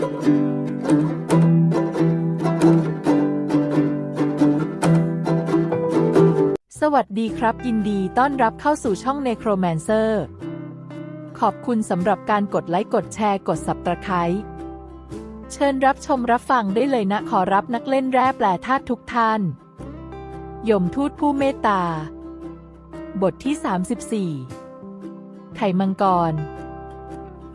สวัสดีครับ ยินดีต้อนรับเข้าสู่ช่อง Necromancer ขอบคุณสำหรับการกดไลค์กดแชร์กด Subscribe เชิญรับชมรับฟังได้เลยนะ ขอรับนักเล่นแร่แปลธาตุทุกท่าน ยมทูตผู้เมตตา บทที่ 34 ไข่มังกร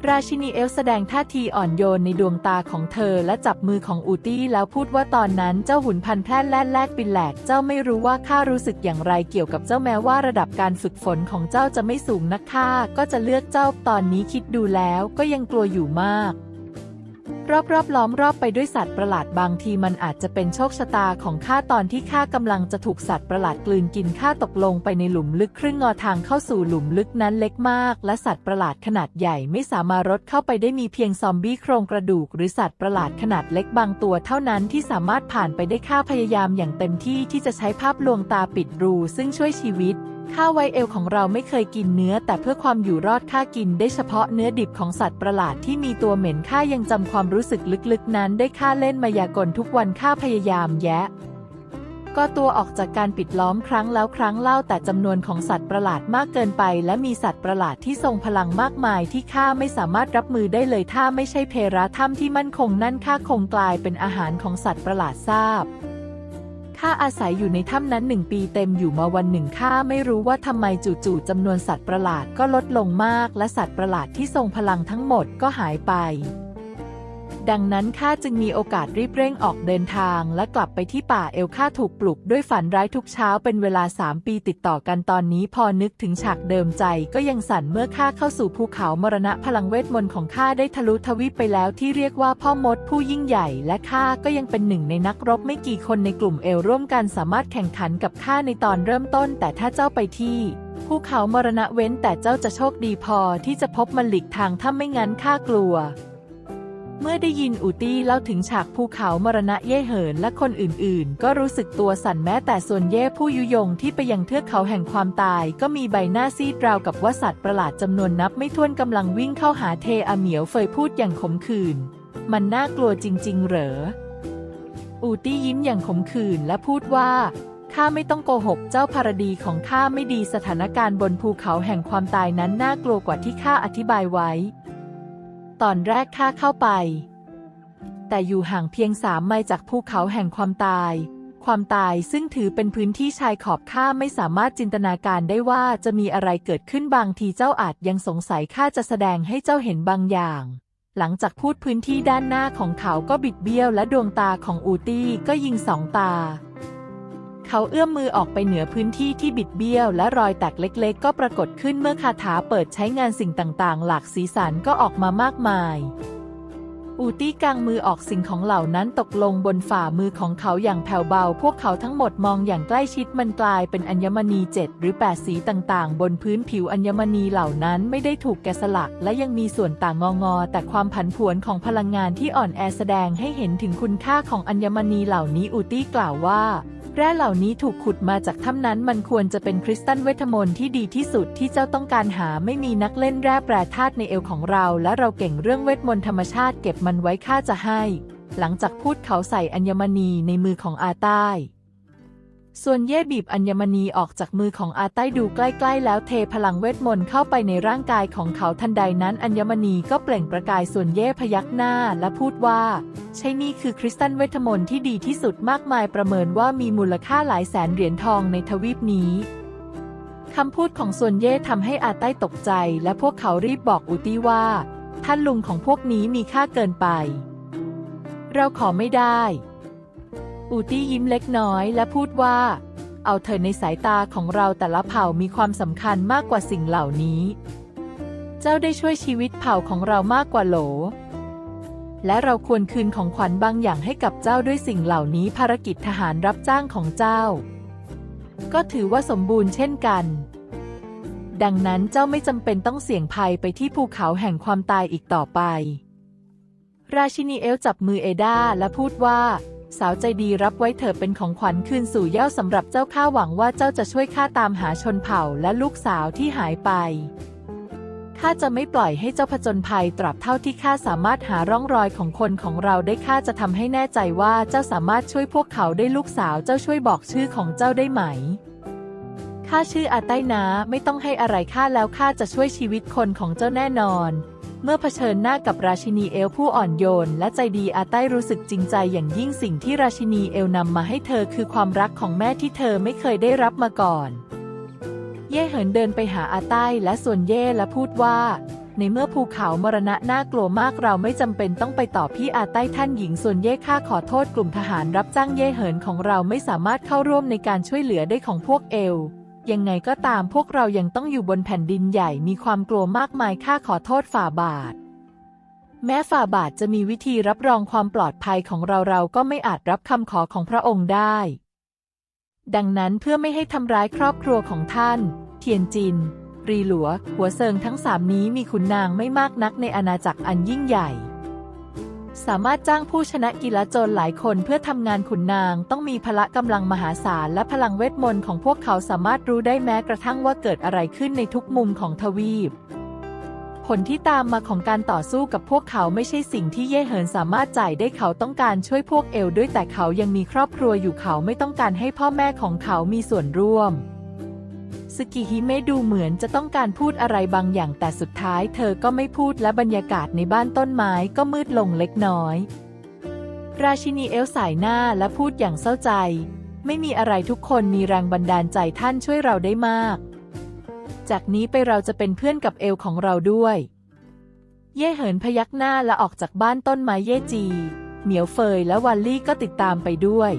ราชินีเอลแสดงท่าทีอ่อนโยนในดวงตาของเธอและจับมือของอูตี้แล้วพูดว่าตอนนั้นเจ้าหุ่นพันแพร่แลดแลกปินแหลกเจ้าไม่รู้ว่าข้ารู้สึกอย่างไรเกี่ยวกับเจ้าแม้ว่าระดับการฝึกฝนของเจ้าจะไม่สูงนักข้าก็จะเลือกเจ้าตอนนี้คิดดูแล้วก็ยังกลัวอยู่มาก รอบๆล้อมรอบไปด้วยสัตว์ประหลาดบางทีมันอาจจะเป็นโชคชะตาของข้าตอนที่ข้ากำลังจะถูกสัตว์ประหลาดกลืนกินข้าตกลงไปในหลุมลึกครึ่งงอทางเข้าสู่หลุมลึกนั้นเล็กมาก และสัตว์ประหลาดขนาดใหญ่ไม่สามารถรดเข้าไปได้มีเพียงซอมบี้โครงกระดูก หรือสัตว์ประหลาดขนาดเล็กบางตัวเท่านั้นที่สามารถผ่านไปได้ข้าพยายามอย่างเต็มที่ที่จะใช้ภาพลวงตาปิดรูซึ่งช่วยชีวิต ข้าไวเอลของเราไม่เคยกินเนื้อ แต่เพื่อความอยู่รอดข้ากินได้เฉพาะเนื้อดิบของสัตว์ประหลาดที่มีตัวเหม็นข้ายังจำความรู้สึกลึกๆ นั้นได้ข้าเล่นมายากลทุกวันข้าพยายามแยะ ก็ตัวออกจากการปิดล้อมครั้งแล้วครั้งเล่าแต่จำนวนของสัตว์ประหลาดมากเกินไป และมีสัตว์ประหลาดที่ทรงพลังมากมายที่ข้าไม่สามารถรับมือได้เลยถ้าไม่ใช่เพราถ้ำที่มั่นคงนั่นข้าคงกลายเป็นอาหารของสัตว์ประหลาดทราบ ข้าอาศัยอยู่ในถ้ำนั้นหนึ่งปีเต็มอยู่มาวันหนึ่งข้าไม่รู้ว่าทำไมจู่ๆจำนวนสัตว์ประหลาดก็ลดลงมาก และสัตว์ประหลาดที่ทรงพลังทั้งหมดก็หายไป ดังนั้นข้าจึงมีโอกาสรีบเร่งออกเดินทางและกลับไปที่ป่าเอลข้าถูกปลุกด้วยฝันร้ายทุกเช้าเป็นเวลาสามปีติดต่อกันตอนนี้พอนึกถึงฉากเดิมใจก็ยังสั่นเมื่อข้าเข้าสู่ภูเขามรณะพลังเวทมนต์ของข้าได้ทะลุทวีปไปแล้วที่เรียกว่าพ่อมดผู้ยิ่งใหญ่ และข้าก็ยังเป็นหนึ่งในนักรบไม่กี่คนในกลุ่มเอลร่วมกันสามารถแข่งขันกับข้าในตอนเริ่มต้น แต่ถ้าเจ้าไปที่ภูเขามรณะเว้นแต่เจ้าจะโชคดีพอที่จะพบมันหลีกทางถ้าไม่งั้นข้ากลัว เมื่อได้ยินอูตี้เล่าถึงฉากภูเขามรณะเย่เหินและคนอื่นๆ ก็รู้สึกตัวสั่นแม้แต่ส่วนเย่ผู้ยุยงที่ไปยังเทือกเขาแห่งความตาย ก็มีใบหน้าซีดราวกับว่าสัตว์ประหลาดจำนวนนับไม่ถ้วนกำลังวิ่งเข้าหาเทอาเหมียวเฟยพูดอย่างขมขื่นมันน่ากลัวจริง ๆ เหรอ อูตี้ยิ้มอย่างขมขื่นและพูดว่าข้าไม่ต้องโกหกเจ้าพารดีของข้าไม่ดีสถานการณ์บนภูเขาแห่งความตายนั้นน่ากลัวกว่าที่ข้าอธิบายไว้ ตอนแรกข้าเข้าไป แต่อยู่ห่างเพียงสามไมล์จากภูเขาแห่งความตาย ความตายซึ่งถือเป็นพื้นที่ชายขอบข้าไม่สามารถจินตนาการได้ว่าจะมีอะไรเกิดขึ้นบางทีเจ้าอาจยังสงสัยข้าจะแสดงให้เจ้าเห็นบางอย่าง หลังจากพูดพื้นที่ด้านหน้าของเขาก็บิดเบี้ยวและดวงตาของอูตี้ก็ยิงสองตา เขาเอื้อมมือออกไปเหนือพื้นที่ที่บิดเบี้ยว และรอยแตกเล็กๆ ก็ปรากฏขึ้นเมื่อคาถาเปิดใช้งานสิ่งต่างๆ หลากสีสันก็ออกมามากมาย อูตี้กางมือออกสิ่งของเหล่านั้นตกลงบนฝ่ามือของเขาอย่างแผ่วเบา พวกเขาทั้งหมดมองอย่างใกล้ชิดมันกลายเป็นอัญมณีเจ็ดหรือแปดสีต่างๆ บนพื้นผิวอัญมณีเหล่านั้นไม่ได้ถูกแกะสลัก และยังมีส่วนต่างงอๆแต่ความผันผวนของพลังงานที่อ่อนแอแสดงให้เห็นถึงคุณค่าของอัญมณีเหล่านี้อูตี้กล่าวว่า แร่เหล่านี้ถูกขุดมาจากถ้ำนั้นมันควรจะเป็นคริสตัลเวทมนต์ที่ดีที่สุดที่เจ้าต้องการหาไม่มีนักเล่นแร่แปรธาตุในเอวของเรา และเราเก่งเรื่องเวทมนต์ธรรมชาติเก็บมันไว้ข้าจะให้ หลังจากพูดเขาใส่อัญมณีในมือของอาใต้ ส่วนเย่บีบอัญมณีออกจากมือของอาใต้ดูใกล้ๆ แล้วเทพลังเวทมนต์เข้าไปในร่างกายของเขาทันใดนั้นอัญมณีก็เปล่งประกายส่วนเย่พยักหน้าและพูดว่า ใช่นี่คือคริสตัลเวทมนต์ที่ดีที่สุดมากมายประเมินว่ามีมูลค่าหลายแสนเหรียญทองในทวีปนี้คำพูดของส่วนเย่ทำให้อาใต้ตกใจ และพวกเขารีบบอกอูตี้ว่า ท่านลุงของพวกนี้มีค่าเกินไป เราขอไม่ได้ อูตี้ยิ้มเล็กน้อยและพูดว่า เอาเธอในสายตาของเราแต่ละเผ่ามีความสำคัญมากกว่าสิ่งเหล่านี้ เจ้าได้ช่วยชีวิตเผ่าของเรามากกว่าโหล และเราควรคืนของขวัญบางอย่างให้กับเจ้าด้วยสิ่งเหล่านี้ภารกิจทหารรับจ้างของเจ้า ก็ถือว่าสมบูรณ์เช่นกันดังนั้นเจ้าไม่จำเป็นต้องเสี่ยงภัยไปที่ภูเขาแห่งความตายอีกต่อไป ราชินีเอลจับมือเอดาและพูดว่า สาวใจดีรับไว้เถอะเป็นของขวัญคืนสู่เย้าสำหรับเจ้าข้าหวังว่าเจ้าจะช่วยข้าตามหาชนเผ่าและลูกสาวที่หายไปข้าจะไม่ปล่อยให้เจ้าผจญภัยตราบเท่าที่ข้าสามารถหาร่องรอยของคนของเราได้ข้าจะทำให้แน่ใจว่าเจ้าสามารถช่วยพวกเขาได้ลูกสาวเจ้าช่วยบอกชื่อของเจ้าได้ไหมข้าชื่ออาใต้นาไม่ต้องให้อะไรข้าแล้วข้าจะช่วยชีวิตคนของเจ้าแน่นอน เมื่อเผชิญหน้ากับราชินีเอลผู้อ่อนโยน และใจดีอาใต้รู้สึกจริงใจอย่างยิ่งสิ่งที่ราชินีเอลนำมาให้เธอคือความรักของแม่ที่เธอไม่เคยได้รับมาก่อน เย่เหินเดินไปหาอาใต้และส่วนเย่และพูดว่า ในเมื่อภูเขามรณะน่ากลัวมากเราไม่จำเป็นต้องไปต่อพี่อาใต้ท่านหญิงส่วนเย่ข้าขอโทษกลุ่มทหารรับจ้างเย่เหินของเราไม่สามารถเข้าร่วมในการช่วยเหลือได้ของพวกเอล ยังไงก็ตามพวกเรายังต้องอยู่บนแผ่นดินใหญ่มีความกลัวมากมายข้าขอโทษฝ่าบาท แม้ฝ่าบาทจะมีวิธีรับรองความปลอดภัยของเราเราก็ไม่อาจรับคำขอของพระองค์ได้ ดังนั้นเพื่อไม่ให้ทำร้ายครอบครัวของท่าน เทียนจิน รีหลัว หัวเซิงทั้งสามนี้มีขุนนางไม่มากนักในอาณาจักรอันยิ่งใหญ่ สามารถจ้างผู้ชนะกีฬาโจรหลายคนเพื่อทำงานขุนนาง ต้องมีพละกำลังมหาศาลและพลังเวทมนต์ของพวกเขาสามารถรู้ได้แม้กระทั่งว่าเกิดอะไรขึ้นในทุกมุมของทวีป ผลที่ตามมาของการต่อสู้กับพวกเขาไม่ใช่สิ่งที่เย่เหินสามารถจ่ายได้เขาต้องการช่วยพวกเอลด้วยแต่เขายังมีครอบครัวอยู่เขาไม่ต้องการให้พ่อแม่ของเขามีส่วนร่วม สกิฮิเมะดูเหมือนจะต้องการพูดอะไรบางอย่างแต่สุดท้ายเธอก็ไม่พูดและบรรยากาศในบ้านต้นไม้ก็มืดลงเล็กน้อย ราชินีเอลสายหน้าและพูดอย่างเศร้าใจ ไม่มีอะไรทุกคนมีแรงบันดาลใจท่านช่วยเราได้มาก จากนี้ไปเราจะเป็นเพื่อนกับเอลของเราด้วย เย่เหินพยักหน้าและออกจากบ้านต้นไม้เย่จี เหมียวเฟยและวันลี่ก็ติดตามไปด้วย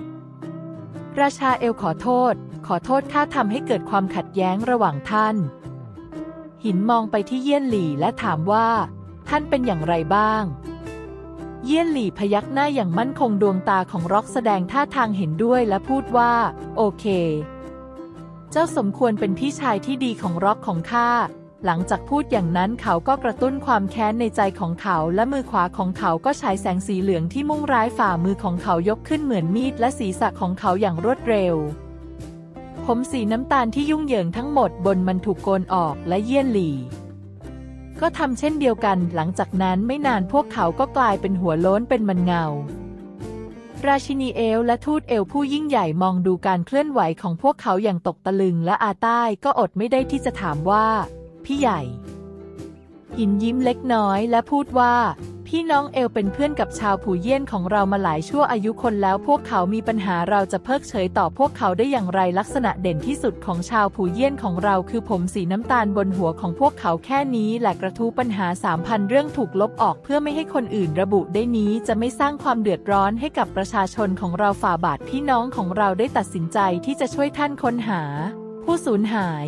ราชาเอลขอโทษ ขอโทษข้าทำให้เกิดความขัดแย้งระหว่างท่าน หินมองไปที่เยี่ยนหลี่และถามว่า ท่านเป็นอย่างไรบ้าง เยี่ยนหลี่พยักหน้าอย่างมั่นคงดวงตาของร็อกแสดงท่าทางเห็นด้วยและพูดว่า โอเค เจ้าสมควรเป็นพี่ชายที่ดีของร็อกของข้า หลังจากพูดอย่างนั้นเขาก็กระตุ้นความแค้นในใจของเขาและมือขวาของเขาก็ฉายแสงสีเหลืองที่มุ่งร้ายฝ่ามือของเขายกขึ้นเหมือนมีดและศีรษะของเขาอย่างรวดเร็ว ผมสีน้ำตาลที่ยุ่งเหยิงทั้งหมดบนมันถูกโกนออกและเยี่ยนหลีก็ทำเช่นเดียวกันหลังจากนั้นไม่นานพวกเขาก็กลายเป็นหัวโล้นเป็นมันเงา ราชินีเอลและทูตเอลผู้ยิ่งใหญ่มองดูการเคลื่อนไหวของพวกเขาอย่างตกตะลึงและอาใต้ก็อดไม่ได้ที่จะถามว่า พี่ใหญ่ หินยิ้มเล็กน้อยและพูดว่า พี่น้องเอลเป็นเพื่อนกับชาวผู่เยี่ยนของเรามาหลายชั่วอายุคนแล้วพวกเขามีปัญหาเราจะเพิกเฉยต่อพวกเขาได้อย่างไรลักษณะเด่นที่สุดของชาวผู่เยี่ยนของเรา คือผมสีน้ำตาลบนหัวของพวกเขาแค่นี้แหละกระทู้ปัญหาสามพันเรื่องถูกลบออกเพื่อไม่ให้คนอื่นระบุได้นี้จะไม่สร้างความเดือดร้อนให้กับประชาชนของเราฝ่าบาทพี่น้องของเราได้ตัดสินใจที่จะช่วยท่านค้นหา ผู้สูญหาย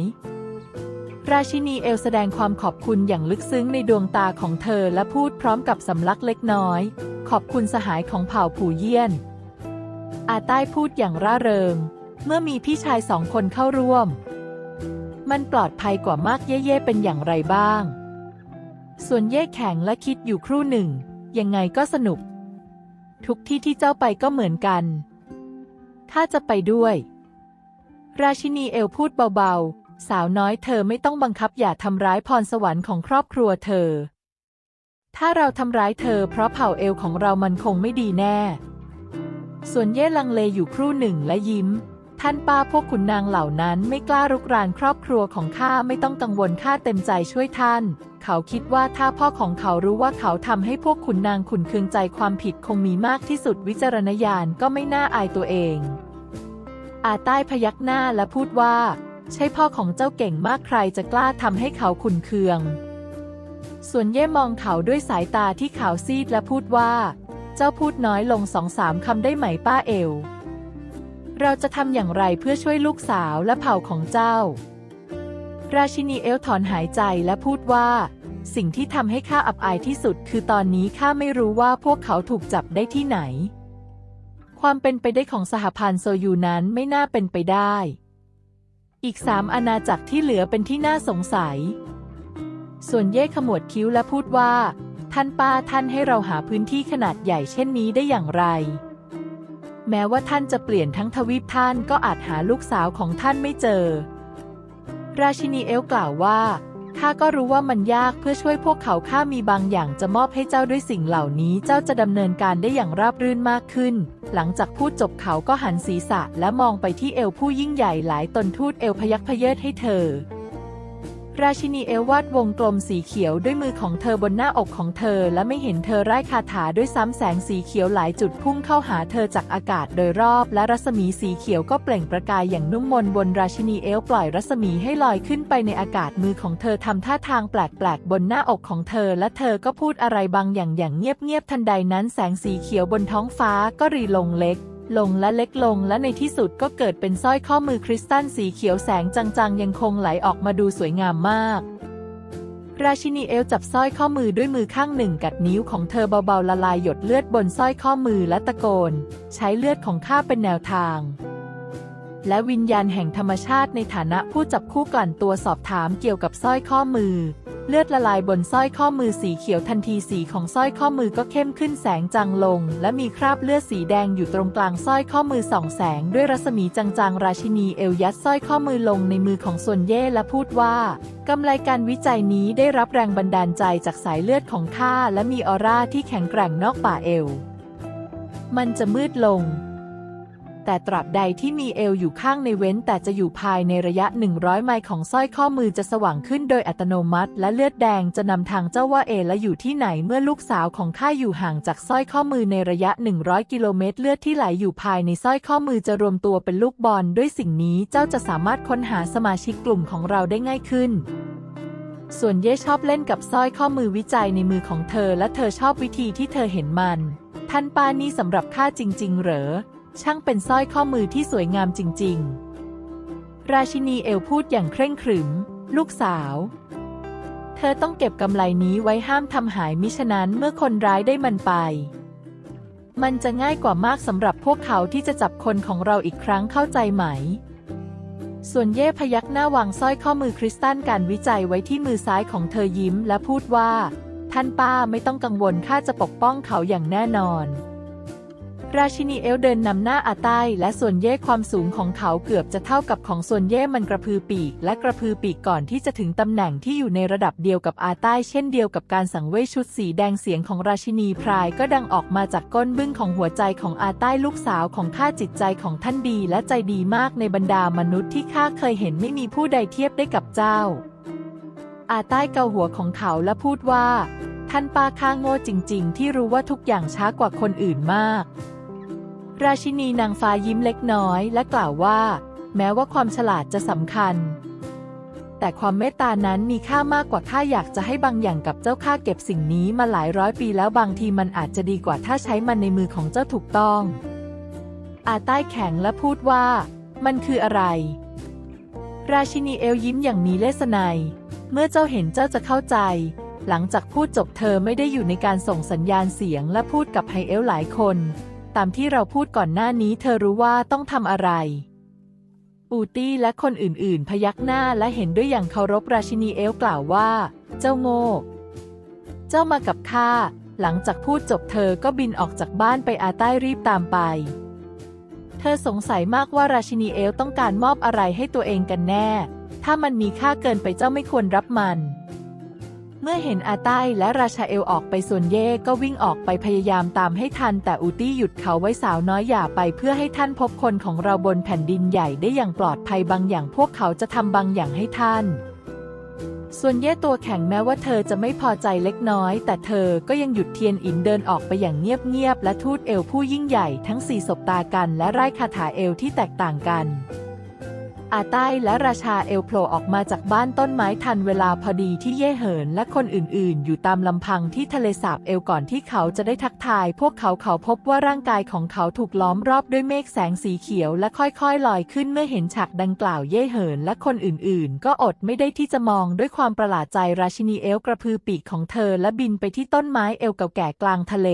ราชินีเอลแสดงความขอบคุณอย่างลึกซึ้งในดวงตาของเธอและพูดพร้อมกับสำลักเล็กน้อย ขอบคุณสหายของเผ่าผู่เยี่ยน อาใต้พูดอย่างร่าเริง เมื่อมีพี่ชายสองคนเข้าร่วม มันปลอดภัยกว่ามากเย่ๆเป็นอย่างไรบ้าง ส่วนเย่แข็งและคิดอยู่ครู่หนึ่ง ยังไงก็สนุก ทุกที่ที่เจ้าไปก็เหมือนกันข้าจะไปด้วย ราชินีเอลพูดเบาๆ สาวน้อยเธอไม่ต้องบังคับอย่าทำร้ายพรสวรรค์ของครอบครัวเธอ ถ้าเราทำร้ายเธอเพราะเผ่าเอลของเรามันคงไม่ดีแน่ ส่วนเย่ลังเลอยู่ครู่หนึ่งและยิ้ม ท่านป้าพวกขุนนางเหล่านั้นไม่กล้ารุกรานครอบครัวของข้าไม่ต้องกังวลข้าเต็มใจช่วยท่าน เขาคิดว่าถ้าพ่อของเขารู้ว่าเขาทำให้พวกขุนนางขุนเคืองใจความผิดคงมีมากที่สุดวิจารณญาณก็ไม่น่าอายตัวเองอาใต้พยักหน้าและพูดว่า ใช่พ่อของเจ้าเก่งมากใครจะกล้าทำให้เขาขุนเคือง ส่วนเย่มองเขาด้วยสายตาที่ขาวซีดและพูดว่า เจ้าพูดน้อยลงสองสามคำได้ไหมป้าเอลเราจะทำอย่างไรเพื่อช่วยลูกสาวและเผ่าของเจ้า ราชินีเอลถอนหายใจและพูดว่า สิ่งที่ทำให้ข้าอับอายที่สุด คือตอนนี้ข้าไม่รู้ว่าพวกเขาถูกจับได้ที่ไหน ความเป็นไปได้ของสหพันธ์โซยูนั้นไม่น่าเป็นไปได้ อีกสามอาณาจักรที่เหลือเป็นที่น่าสงสัย ส่วนเย่ขมวดคิ้วและพูดว่า ท่านป้าท่านให้เราหาพื้นที่ขนาดใหญ่เช่นนี้ได้อย่างไร แม้ว่าท่านจะเปลี่ยนทั้งทวีปท่านก็อาจหาลูกสาวของท่านไม่เจอ ราชินีเอลกล่าวว่า ข้าก็รู้ว่ามันยากเพื่อช่วยพวกเขาข้ามีบางอย่างจะมอบให้เจ้าด้วยสิ่งเหล่านี้ เจ้าจะดำเนินการได้อย่างราบรื่นมากขึ้น หลังจากพูดจบเขาก็หันศีรษะและมองไปที่เอวผู้ยิ่งใหญ่หลายตนทูตเอวพยักพเยิดให้เธอ ราชินีเอลวาดวงกลมสีเขียวด้วยมือของเธอบนหน้าอกของเธอ และไม่เห็นเธอไร้คาถาด้วยซ้ำแสงสีเขียวหลายจุดพุ่งเข้าหาเธอจากอากาศโดยรอบ และรัศมีสีเขียวก็เปล่งประกายอย่างนุ่มมนบนราชินีเอลปล่อยรัศมีให้ลอยขึ้นไปในอากาศมือของเธอทำท่าทางแปลกๆบนหน้าอกของเธอ และเธอก็พูดอะไรบางอย่างอย่างเงียบๆทันใดนั้นแสงสีเขียวบนท้องฟ้าก็รีลงเล็ก ลงและเล็กลงและในที่สุดก็เกิดเป็นสร้อยข้อมือคริสตัลสีเขียวแสงจางๆ ยังคงไหลออกมาดูสวยงามมาก ราชินีเอลจับสร้อยข้อมือด้วยมือข้างหนึ่งกัดนิ้วของเธอเบาๆละลายหยดเลือดบนสร้อยข้อมือและตะโกน ใช้เลือดของข้าเป็นแนวทาง และวิญญาณแห่งธรรมชาติในฐานะผู้จับคู่กลั่นตัวสอบถามเกี่ยวกับสร้อยข้อมือ เลือดละลายบนสร้อยข้อมือสีเขียวทันทีสีของสร้อยข้อมือก็เข้มขึ้นแสงจางลง และมีคราบเลือดสีแดงอยู่ตรงกลางสร้อยข้อมือส่องแสงด้วยรัศมีจางๆ ราชินีเอลยัดสร้อยข้อมือลงในมือของส่วนเย่และพูดว่ากำไรการวิจัยนี้ได้รับแรงบันดาลใจจากสายเลือดของข้าและมีออร่าที่แข็งแกร่งนอกป่าเอลมันจะมืดลง แต่ตราบใดที่มีเอลอยู่ข้างในเว้น แต่จะอยู่ภายในระยะ 100 ไมล์ของสร้อยข้อมือจะสว่างขึ้นโดยอัตโนมัติ และเลือดแดงจะนำทางเจ้าว่าเอและอยู่ที่ไหนเมื่อลูกสาวของข้าอยู่ห่างจากสร้อยข้อมือในระยะ 100 กิโลเมตร เลือดที่ไหลอยู่ภายในสร้อยข้อมือจะรวมตัวเป็นลูกบอลด้วยสิ่งนี้เจ้าจะสามารถค้นหาสมาชิกกลุ่มของเราได้ง่ายขึ้นส่วนเย่ชอบเล่นกับสร้อยข้อมือวิจัยในมือของเธอและเธอชอบวิธีที่เธอเห็นมัน ท่านป้านี่สำหรับข้าจริง ๆ เหรอ ช่างเป็นสร้อยข้อมือที่สวยงามจริง ๆ ราชินีเอลพูดอย่างเคร่งขรึม ลูกสาว เธอต้องเก็บกำไลนี้ไว้ห้ามทำหายมิฉะนั้นเมื่อคนร้ายได้มันไป มันจะง่ายกว่ามากสำหรับพวกเขาที่จะจับคนของเราอีกครั้งเข้าใจไหม ส่วนเย่พยักหน้าวางสร้อยข้อมือคริสตัลการวิจัยไว้ที่มือซ้ายของเธอยิ้มและพูดว่า ท่านป้าไม่ต้องกังวลข้าจะปกป้องเขาอย่างแน่นอน ราชินีเอลเดินนำหน้าอาใต้และส่วนเย่ความสูงของเขาเกือบจะเท่ากับของส่วนเย่มันกระพือปีก และกระพือปีกก่อนที่จะถึงตำแหน่งที่อยู่ในระดับเดียวกับอาใต้ เช่นเดียวกับการสังเวยชุดสีแดงเสียงของราชินีพรายก็ดังออกมาจากก้นบึ้งของหัวใจของอาใต้ลูกสาวของข้าจิตใจของท่านดีและใจดีมากในบรรดามนุษย์ที่ข้าเคยเห็นไม่มีผู้ใดเทียบได้กับเจ้า อาใต้เกาหัวของเขาและพูดว่า ท่านป้าข้าโง่จริง ๆ ที่รู้ว่าทุกอย่างช้ากว่าคนอื่นมาก ราชินีนางฟ้ายิ้มเล็กน้อยและกล่าวว่า แม้ว่าความฉลาดจะสำคัญ แต่ความเมตตานั้นมีค่ามากกว่าข้าอยากจะให้บางอย่างกับเจ้าข้าเก็บสิ่งนี้มาหลายร้อยปีแล้วบางทีมันอาจจะดีกว่าถ้าใช้มันในมือของเจ้าถูกต้อง อาใต้แข็งและพูดว่า มันคืออะไร ราชินีเอลยิ้มอย่างมีเลสไนยเมื่อเจ้าเห็นเจ้าจะเข้าใจ หลังจากพูดจบเธอไม่ได้อยู่ในการส่งสัญญาณเสียงและพูดกับไฮเอลหลายคน ตามที่เราพูดก่อนหน้านี้ เธอรู้ว่าต้องทำอะไรอูตี้และคนอื่นๆ พยักหน้าและเห็นด้วยอย่างเคารพราชินีเอลกล่าวว่า เจ้าโง่ เจ้ามากับข้า หลังจากพูดจบเธอก็บินออกจากบ้านไปอาใต้รีบตามไป เธอสงสัยมากว่าราชินีเอลต้องการมอบอะไรให้ตัวเองกันแน่ ถ้ามันมีค่าเกินไปเจ้าไม่ควรรับมัน เมื่อเห็นอาใต้และราชาเอลออกไปส่วนเย่ก็วิ่งออกไปพยายามตามให้ทัน แต่อูตี้หยุดเขาไว้สาวน้อยอย่าไปเพื่อให้ท่านพบคนของเราบนแผ่นดินใหญ่ได้อย่างปลอดภัยบางอย่างพวกเขาจะทำบางอย่างให้ท่านส่วนเย่ตัวแข็งแม้ว่าเธอจะไม่พอใจเล็กน้อย แต่เธอก็ยังหยุดเทียนอินเดินออกไปอย่างเงียบๆและทูตเอลผู้ยิ่งใหญ่ทั้งสี่สบตากันและไร้คาถาเอลที่แตกต่างกัน อาใต้และราชาเอลโผล่ออกมาจากบ้านต้นไม้ทันเวลาพอดีที่เย่เหินและคนอื่นๆ อยู่ตามลำพังที่ทะเลสาบเอลก่อนที่เขาจะได้ทักทาย พวกเขาเขาพบว่าร่างกายของเขาถูกล้อมรอบด้วยเมฆแสงสีเขียวและค่อยๆลอยขึ้นเมื่อเห็นฉากดังกล่าวเย่เหินและคนอื่นๆ ก็อดไม่ได้ที่จะมองด้วยความประหลาดใจราชินีเอลกระพือปีกของเธอและบินไปที่ต้นไม้เอลเก่าแก่กลางทะเล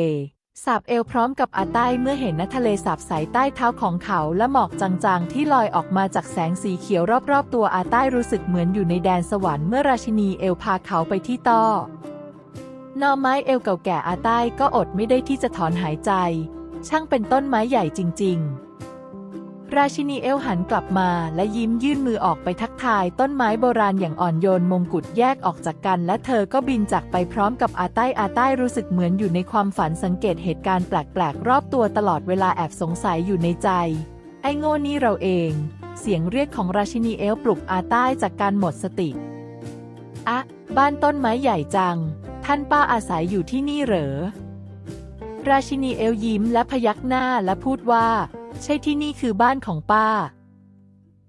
สาบเอลพร้อมกับอาใต้เมื่อเห็นนทะเลสาบใสใต้เท้าของเขาและหมอกจางๆ ที่ลอยออกมาจากแสงสีเขียวรอบๆ ตัวอาใต้รู้สึกเหมือนอยู่ในแดนสวรรค์เมื่อราชินีเอลพาเขาไปที่ต้อนอไม้เอลเก่าแก่อาใต้ก็อดไม่ได้ที่จะถอนหายใจ ช่างเป็นต้นไม้ใหญ่จริง ๆ ราชินีเอลหันกลับมาและยิ้มยื่นมือออกไปทักทายต้นไม้โบราณอย่างอ่อนโยนมงกุฎแยกออกจากกัน และเธอก็บินจากไปพร้อมกับอาใต้อาใต้รู้สึกเหมือนอยู่ในความฝันสังเกตเหตุการณ์แปลกๆ รอบตัวตลอดเวลาแอบสงสัยอยู่ในใจ ไอ้โง่นี่เราเอง เสียงเรียกของราชินีเอลปลุกอาใต้จากการหมดสติ อะบ้านต้นไม้ใหญ่จัง ท่านป้าอาศัยอยู่ที่นี่เหรอ ราชินีเอลยิ้มและพยักหน้าและพูดว่า ใช่ที่นี่คือบ้านของป้า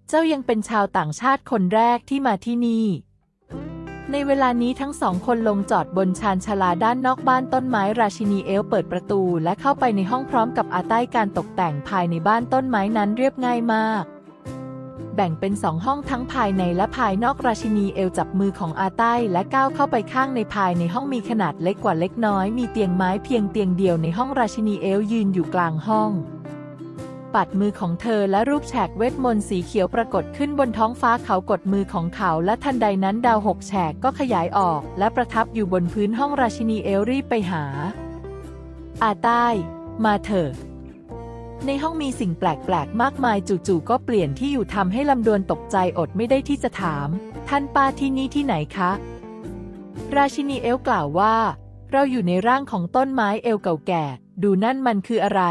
เจ้ายังเป็นชาวต่างชาติคนแรกที่มาที่นี่ ในเวลานี้ทั้งสองคนลงจอดบนชานชาลาด้านนอกบ้านต้นไม้ราชินีเอลเปิดประตูและเข้าไปในห้องพร้อมกับอาใต้การตกแต่งภายในบ้านต้นไม้นั้นเรียบง่ายมากแบ่งเป็นสองห้องทั้งภายในและภายนอกราชินีเอลจับมือของอาใต้และก้าวเข้าไปข้างในภายในห้องมีขนาดเล็กกว่าเล็กน้อย มีเตียงไม้เพียงเตียงเดียวในห้องราชินีเอลยืนอยู่กลางห้อง ปัดมือของเธอและรูปแฉกเวทมนต์สีเขียวปรากฏขึ้นบนท้องฟ้าเขากดมือของเขา และทันใดนั้นดาวหกแฉกก็ขยายออก และประทับอยู่บนพื้นห้องราชินีเอลรีบไปหา อาใต้ มาเถอะในห้องมีสิ่งแปลกๆ มากมายจู่ๆ ก็เปลี่ยนที่อยู่ทำให้ลำดวนตกใจอดไม่ได้ที่จะถาม ท่านป้าที่นี่ที่ไหนคะ ราชินีเอลกล่าวว่า เราอยู่ในร่างของต้นไม้เอลเก่าแก่ ดูนั่นมันคืออะไร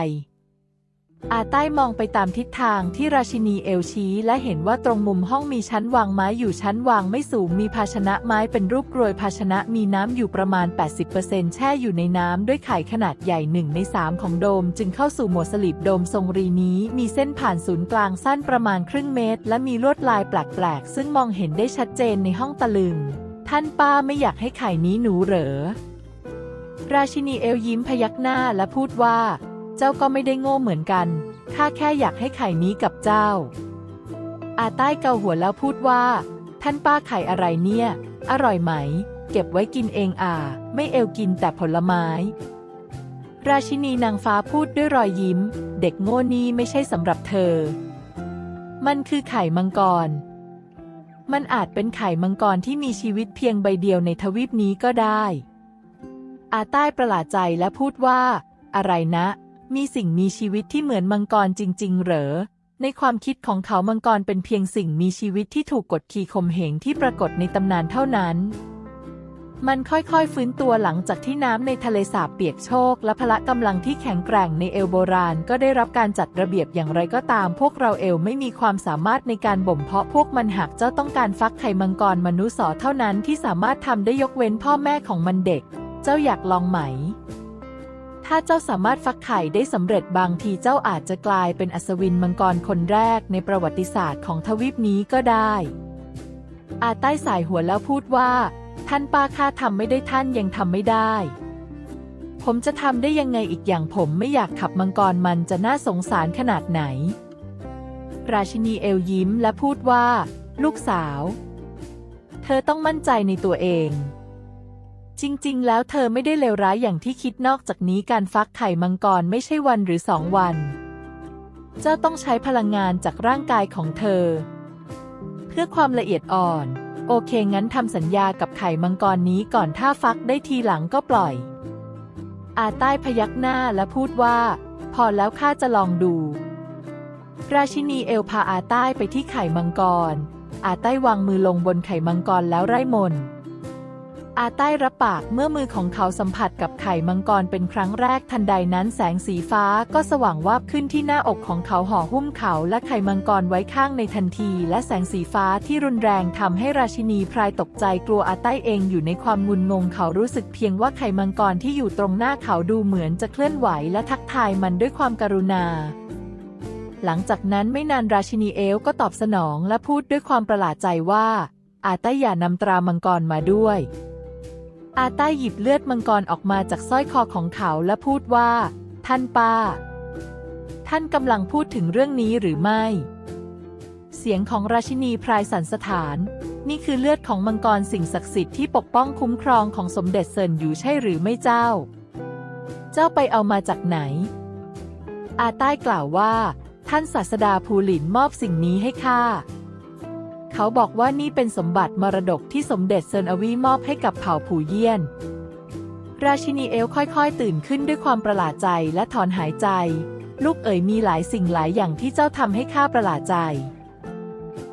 อาใต้มองไปตามทิศทางที่ราชินีเอลชี้ และเห็นว่าตรงมุมห้องมีชั้นวางไม้อยู่ชั้นวางไม่สูงมีภาชนะไม้เป็นรูปกรวยภาชนะมีน้ำอยู่ประมาณ 80%แช่อยู่ในน้ำด้วยไข่ขนาดใหญ่หนึ่งในสามของโดม จึงเข้าสู่หมวดสลิปโดมทรงรีนี้ มีเส้นผ่านศูนย์กลางสั้นประมาณครึ่งเมตร และมีลวดลายแปลกๆ ซึ่งมองเห็นได้ชัดเจนในห้องตะลึง ท่านป้าไม่อยากให้ไข่นี้หนูเหรอ ราชินีเอลยิ้มพยักหน้าและพูดว่า เจ้าก็ไม่ได้โง่เหมือนกันข้าแค่อยากให้ไข่นี้กับเจ้า อาใต้เกาหัวแล้วพูดว่า ท่านป้าไข่อะไรเนี่ย อร่อยไหม เก็บไว้กินเองอ่า ไม่เอลกินแต่ผลไม้ ราชินีนางฟ้าพูดด้วยรอยยิ้ม เด็กโง่นี้ไม่ใช่สำหรับเธอ มันคือไข่มังกร มันอาจเป็นไข่มังกรที่มีชีวิตเพียงใบเดียวในทวีปนี้ก็ได้ อาใต้ประหลาดใจและพูดว่า อะไรนะ มีสิ่งมีชีวิตที่เหมือนมังกรจริง ๆ เหรอ ในความคิดของเขามังกรเป็นเพียงสิ่งมีชีวิตที่ถูกกดขี่ข่มเหงที่ปรากฏในตำนานเท่านั้น มันค่อยๆฟื้นตัวหลังจากที่น้ำในทะเลสาบเปียกโชก และพละกำลังที่แข็งแกร่งในเอลโบราณ ก็ได้รับการจัดระเบียบอย่างไรก็ตาม พวกเราเอลไม่มีความสามารถในการบ่มเพาะพวกมันหากเจ้าต้องการฟักไข่มังกรมนุษย์สเท่านั้นที่สามารถทำได้ยกเว้นพ่อแม่ของมันเด็ก เจ้าอยากลองไหม ถ้าเจ้าสามารถฟักไข่ได้สำเร็จบางทีเจ้าอาจจะกลายเป็นอัศวินมังกรคนแรกในประวัติศาสตร์ของทวีปนี้ก็ได้ อาใต้สายหัวแล้วพูดว่า ท่านป้าข้าทำไม่ได้ท่านยังทำไม่ได้ ผมจะทำได้ยังไงอีกอย่างผมไม่อยากขับมังกรมันจะน่าสงสารขนาดไหน ราชินีเอลยิ้มและพูดว่า ลูกสาว เธอต้องมั่นใจในตัวเอง จริง ๆ แล้วเธอไม่ได้เลวร้ายอย่างที่คิดนอกจากนี้การฟักไข่มังกรไม่ใช่วันหรือสองวัน เจ้าต้องใช้พลังงานจากร่างกายของเธอ เพื่อความละเอียดอ่อน โอเค งั้นทำสัญญากับไข่มังกรนี้ก่อนถ้าฟักได้ทีหลังก็ปล่อย อาใต้พยักหน้าและพูดว่า พอแล้วข้าจะลองดู ราชินีเอลพาอาใต้ไปที่ไข่มังกร อาใต้วางมือลงบนไข่มังกรแล้วไร่มนต์ อาใต้รับปากเมื่อมือของเขาสัมผัสกับไข่มังกรเป็นครั้งแรกทันใดนั้นแสงสีฟ้าก็สว่างวาบขึ้นที่หน้าอกของเขาห่อหุ้มเขาและไข่มังกรไว้ข้างในทันที และแสงสีฟ้าที่รุนแรงทำให้ราชินีพรายตกใจกลัวอาใต้เองอยู่ในความงุนงงเขารู้สึกเพียงว่าไข่มังกรที่อยู่ตรงหน้าเขาดูเหมือนจะเคลื่อนไหวและทักทายมันด้วยความการุณาหลังจากนั้นไม่นานราชินีเอลก็ตอบสนองและพูดด้วยความประหลาดใจว่าอาใต้อย่านำตรามังกรมาด้วย อาใต้หยิบเลือดมังกรออกมาจากสร้อยคอของเขาและพูดว่า ท่านป้า ท่านกำลังพูดถึงเรื่องนี้หรือไม่ เสียงของราชินีพรายสันสถาน นี่คือเลือดของมังกรสิ่งศักดิ์สิทธิ์ที่ปกป้องคุ้มครองของสมเด็จเซินอยู่ใช่หรือไม่เจ้า เจ้าไปเอามาจากไหน อาใต้กล่าวว่า ท่านศาสดาภูหลินมอบสิ่งนี้ให้ข้า เขาบอกว่านี่เป็นสมบัติมรดกที่สมเด็จเซินอวีมอบให้กับเผ่าผู่เยี่ยน ราชินีเอลค่อยๆ ตื่นขึ้นด้วยความประหลาดใจและถอนหายใจ ลูกเอ๋ยมีหลายสิ่งหลายอย่างที่เจ้าทำให้ข้าประหลาดใจ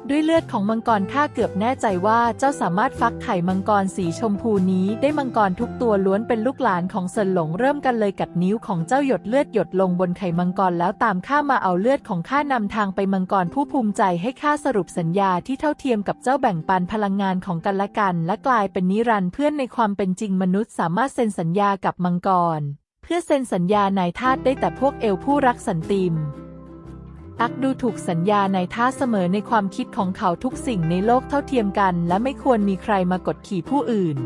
ด้วยเลือดของมังกรข้าเกือบแน่ใจว่าเจ้าสามารถฟักไข่มังกรสีชมพูนี้ ได้มังกรทุกตัวล้วนเป็นลูกหลานของเซินหลงเริ่มกันเลยกัดนิ้วของเจ้าหยดเลือดหยดลงบนไข่มังกรแล้วตามข้ามาเอาเลือดของข้านำทางไปมังกรผู้ภูมิใจให้ข้าสรุปสัญญาที่เท่าเทียมกับเจ้าแบ่งปันพลังงานของกันและกัน และกลายเป็นนิรันดร์เพื่อนในความเป็นจริงมนุษย์สามารถเซ็นสัญญากับมังกร เพื่อเซ็นสัญญานายทาสได้แต่พวกเอลผู้รักสันติม อักดูถูกสัญญาในท่าเสมอในความคิดของเขาทุกสิ่งในโลกเท่าเทียมกัน และไม่ควรมีใครมากดขี่ผู้อื่น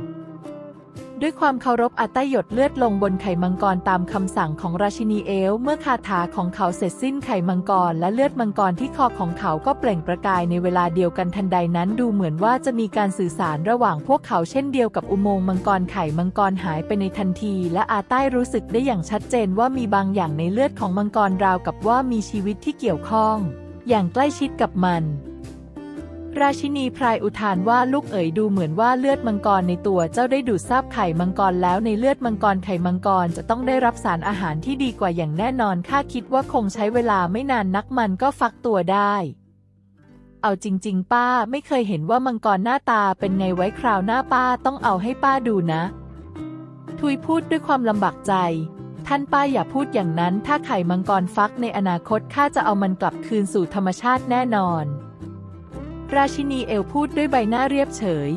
ด้วยความเคารพอาต้าหยดเลือดลงบนไข่มังกรตามคำสั่งของราชินีเอล เมื่อคาถาของเขาเสร็จสิ้นไข่มังกรและเลือดมังกรที่คอของเขาก็เปล่งประกายในเวลาเดียวกันทันใดนั้นดูเหมือนว่าจะมีการสื่อสารระหว่างพวกเขาเช่นเดียวกับอุโมงค์มังกรไข่มังกรหายไปในทันที และอาใต้รู้สึกได้อย่างชัดเจนว่ามีบางอย่างในเลือดของมังกรราวกับว่ามีชีวิตที่เกี่ยวข้อง อย่างใกล้ชิดกับมัน ราชินีพรายอุทานว่าลูกเอ๋ยดูเหมือนว่าเลือดมังกรในตัวเจ้าได้ดูดซาบไข่มังกรแล้วในเลือดมังกรไข่มังกรจะต้องได้รับสารอาหารที่ดีกว่าอย่างแน่นอนข้าคิดว่าคงใช้เวลาไม่นานนักมันก็ฟักตัวได้ เอาจริง ๆ ป้าไม่เคยเห็นว่ามังกรหน้าตาเป็นไงไว้คราวหน้าป้าต้องเอาให้ป้าดูนะ ทุยพูดด้วยความลำบากใจ ท่านป้าอย่าพูดอย่างนั้น ถ้าไข่มังกรฟักในอนาคตข้าจะเอามันกลับคืนสู่ธรรมชาติแน่นอน ราชินีเอลพูดด้วยใบหน้าเรียบเฉย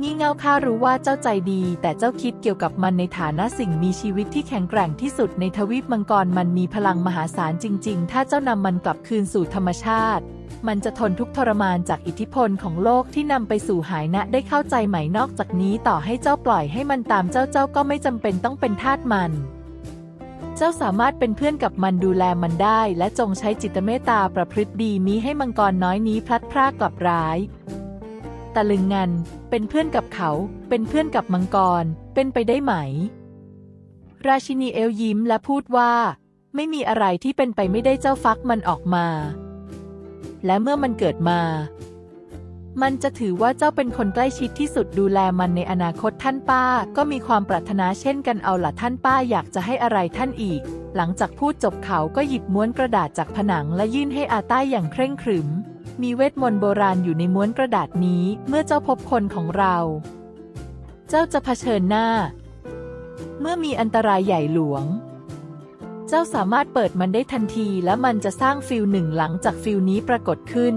งี่เง่าข้ารู้ว่าเจ้าใจดี แต่เจ้าคิดเกี่ยวกับมันในฐานะสิ่งมีชีวิตที่แข็งแกร่งที่สุดในทวีปมังกรมันมีพลังมหาศาลจริง ๆ ถ้าเจ้านำมันกลับคืนสู่ธรรมชาติ มันจะทนทุกทรมานจากอิทธิพลของโลกที่นำไปสู่หายนะได้เข้าใจไหมนอกจากนี้ต่อให้เจ้าปล่อยให้มันตามเจ้าเจ้าก็ไม่จำเป็นต้องเป็นทาสมัน เจ้าสามารถเป็นเพื่อนกับมันดูแลมันได้ และจงใช้จิตเมตตาประพฤติดีมีให้มังกรน้อยนี้พลัดพรากกลับร้ายตะลึงงัน เป็นเพื่อนกับเขา เป็นเพื่อนกับมังกร เป็นไปได้ไหม ราชินีเอลยิ้มและพูดว่า ไม่มีอะไรที่เป็นไปไม่ได้เจ้าฟักมันออกมา และเมื่อมันเกิดมา มันจะถือว่าเจ้าเป็นคนใกล้ชิดที่สุดดูแลมันในอนาคตท่านป้า ก็มีความปรารถนาเช่นกันเอาละท่านป้าอยากจะให้อะไรท่านอีก หลังจากพูดจบเขาก็หยิบม้วนกระดาษจากผนังและยื่นให้อาต้าอย่างเคร่งขรึม มีเวทมนต์โบราณอยู่ในม้วนกระดาษนี้ เมื่อเจ้าพบคนของเรา เจ้าจะเผชิญหน้า เมื่อมีอันตรายใหญ่หลวงเจ้าสามารถเปิดมันได้ทันทีและมันจะสร้างฟิลหนึ่งหลังจากฟิลนี้ปรากฏขึ้น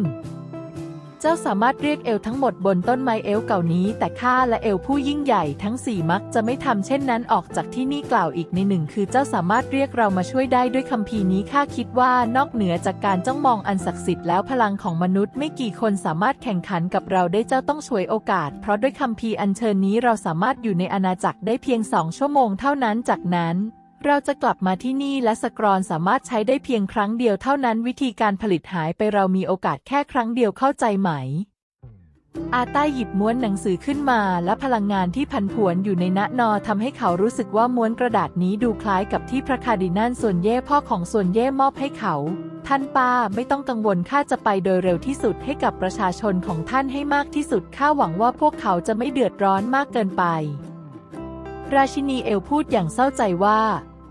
เจ้าสามารถเรียกเอลทั้งหมดบนต้นไม้เอลเก่านี้ แต่ข้าและเอลผู้ยิ่งใหญ่ทั้งสี่มักจะไม่ทำเช่นนั้นออกจากที่นี่กล่าวอีกในหนึ่งคือเจ้าสามารถเรียกเรามาช่วยได้ด้วยคำพีนี้ข้าคิดว่านอกเหนือจากการจ้องมองอันศักดิ์สิทธิ์แล้วพลังของมนุษย์ไม่กี่คนสามารถแข่งขันกับเราได้เจ้าต้องช่วยโอกาส เพราะด้วยคำพีอัญเชิญนี้เราสามารถอยู่ในอาณาจักรได้เพียงสองชั่วโมงเท่านั้นจากนั้น เราจะกลับมาที่นี่และสกรอนสามารถใช้ได้เพียงครั้งเดียวเท่านั้นวิธีการผลิตหายไปเรามีโอกาสแค่ครั้งเดียวเข้าใจไหม อาต้าหยิบม้วนหนังสือขึ้นมาและพลังงานที่พันผวนอยู่ในณนอทำให้เขารู้สึกว่าม้วนกระดาษนี้ดูคล้ายกับที่พระคาร์ดินัลส่วนเย่พ่อของส่วนเย่มอบให้เขา ท่านป้าไม่ต้องกังวลข้าจะไปโดยเร็วที่สุดให้กับประชาชนของท่านให้มากที่สุดข้าหวังว่าพวกเขาจะไม่เดือดร้อนมากเกินไป ราชินีเอลพูดอย่างเศร้าใจว่า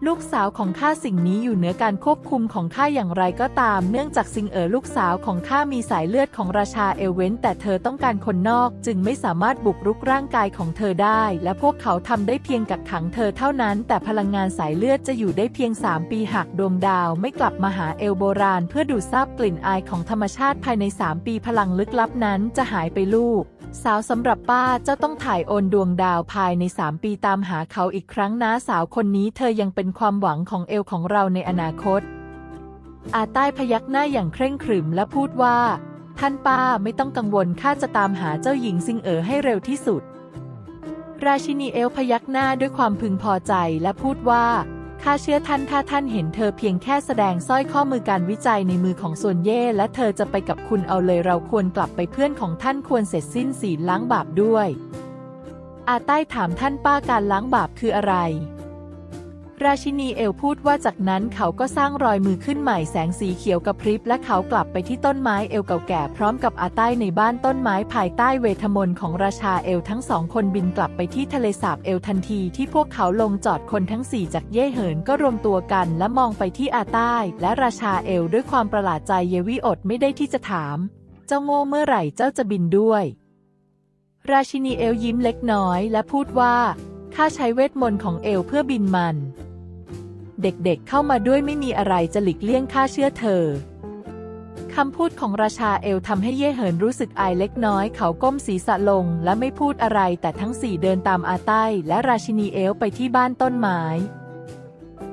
ลูกสาวของข้าสิ่งนี้อยู่เหนือการควบคุมของข้าอย่างไรก็ตาม เนื่องจากซิงเอ๋อลูกสาวของข้ามีสายเลือดของราชาเอลเวนแต่เธอต้องการคนนอก จึงไม่สามารถบุกรุกร่างกายของเธอได้ และพวกเขาทำได้เพียงกักขังเธอเท่านั้น แต่พลังงานสายเลือดจะอยู่ได้เพียง 3 ปีหากดวงดาว ไม่กลับมาหาเอลโบราณ เพื่อดูดซาบกลิ่นอายของธรรมชาติภายใน 3 ปีพลังลึกลับนั้นจะหายไปลูก สาวสำหรับป้าเจ้าต้องถ่ายโอนดวงดาวภายใน 3 ปีตามหาเขาอีกครั้งนะสาวคนนี้เธอยังเป็นความหวังของเอลของเราในอนาคต อาใต้พยักหน้าอย่างเคร่งขรึมและพูดว่า ท่านป้าไม่ต้องกังวลข้าจะตามหาเจ้าหญิงซิงเอ๋อให้เร็วที่สุด ราชินีเอลพยักหน้าด้วยความพึงพอใจและพูดว่า ข้าเชื่อท่านถ้าท่านเห็นเธอเพียงแค่แสดงสร้อยข้อมือการวิจัยในมือของส่วนเย่และเธอจะไปกับคุณเอาเลยเราควรกลับไปเพื่อนของท่านควรเสร็จสิ้นศีลล้างบาปด้วย อาใต้ถามท่านป้าการล้างบาปคืออะไร ราชินีเอลพูดว่าจากนั้นเขาก็สร้างรอยมือขึ้นใหม่แสงสีเขียวกระพริบและเขากลับไปที่ต้นไม้เอลเก่าแก่พร้อมกับอาใต้ในบ้านต้นไม้ภายใต้เวทมนต์ของราชาเอลทั้งสองคนบินกลับไปที่ทะเลสาบเอลทันทีที่พวกเขาลงจอดคนทั้งสี่จากเย่เหินก็รวมตัวกันและมองไปที่อาใต้และราชาเอลด้วยความประหลาดใจเยวิอดไม่ได้ที่จะถาม เจ้าโง่เมื่อไหร่เจ้าจะบินด้วย ราชินีเอลยิ้มเล็กน้อยและพูดว่า ข้าใช้เวทมนต์ของเอลเพื่อบินมัน เด็กๆเข้ามาด้วยไม่มีอะไรจะหลีกเลี่ยงข้าเชื่อเธอคำพูดของราชาเอลทำให้เย่เหินรู้สึกอายเล็กน้อย เขาก้มศีรษะลงและไม่พูดอะไรแต่ทั้งสี่เดินตามอาใต้และราชินีเอลไปที่บ้านต้นไม้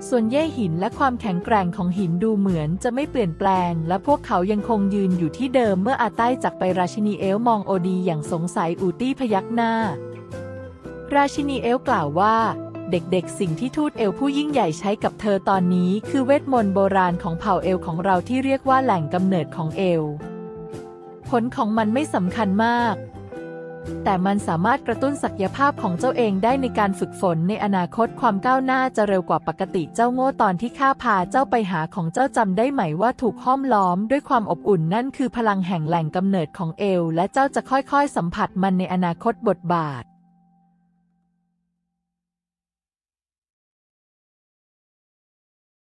ส่วนเย่หินและความแข็งแกร่งของหินดูเหมือนจะไม่เปลี่ยนแปลง และพวกเขายังคงยืนอยู่ที่เดิมเมื่ออาใต้จากไปราชินีเอลมองโอดีอย่างสงสัยอูตี้พยักหน้า ราชินีเอลกล่าวว่า เด็กๆ สิ่งที่ทูตเอลผู้ยิ่งใหญ่ใช้กับเธอตอนนี้ คือเวทมนต์โบราณของเผ่าเอลของเราที่เรียกว่าแหล่งกำเนิดของเอล ผลของมันไม่สำคัญมาก แต่มันสามารถกระตุ้นศักยภาพของเจ้าเองได้ในการฝึกฝนในอนาคตความก้าวหน้าจะเร็วกว่าปกติเจ้าโง่ตอนที่ข้าพาเจ้าไปหาของเจ้าจำได้ไหมว่าถูกห้อมล้อมด้วยความอบอุ่นนั่นคือพลังแห่งแหล่งกำเนิดของเอล และเจ้าจะค่อยๆ สัมผัสมันในอนาคตบทบาท